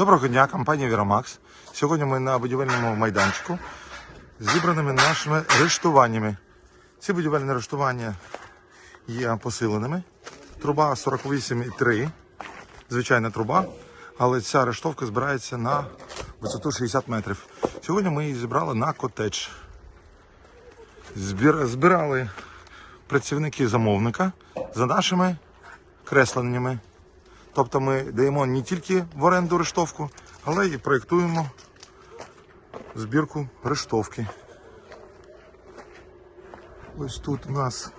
Доброго дня, компанія Вірамакс. Сьогодні ми на будівельному майданчику зібраними нашими рештуваннями. Ці будівельні рештування є посиленими. Труба 48,3, звичайна труба, але ця рештовка збирається на висоту 60 метрів. Сьогодні ми її зібрали на котедж. Збирали працівники замовника за нашими кресленнями. Тобто ми даємо не тільки в оренду рештовку, але і проєктуємо збірку рештовки. Ось тут у нас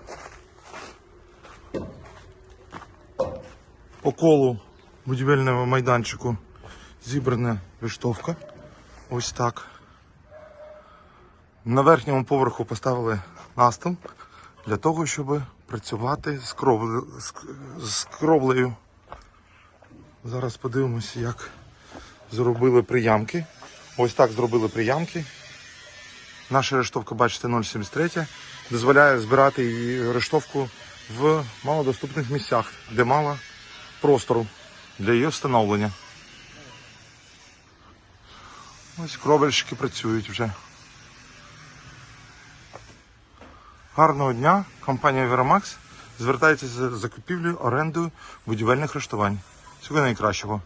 по колу будівельного майданчику зібрана рештовка. Ось так. На верхньому поверху поставили настил для того, щоб працювати з, кров... з... з кровлею. Зараз подивимося, як зробили приямки. Ось так зробили приямки. Наша рештовка, бачите, 0,73 дозволяє збирати її рештовку в малодоступних місцях, де мало простору для її встановлення. Ось кровельщики працюють вже. Гарного дня, компанія Верамакс звертається за закупівлею орендою будівельних рештувань. Всього найкращого.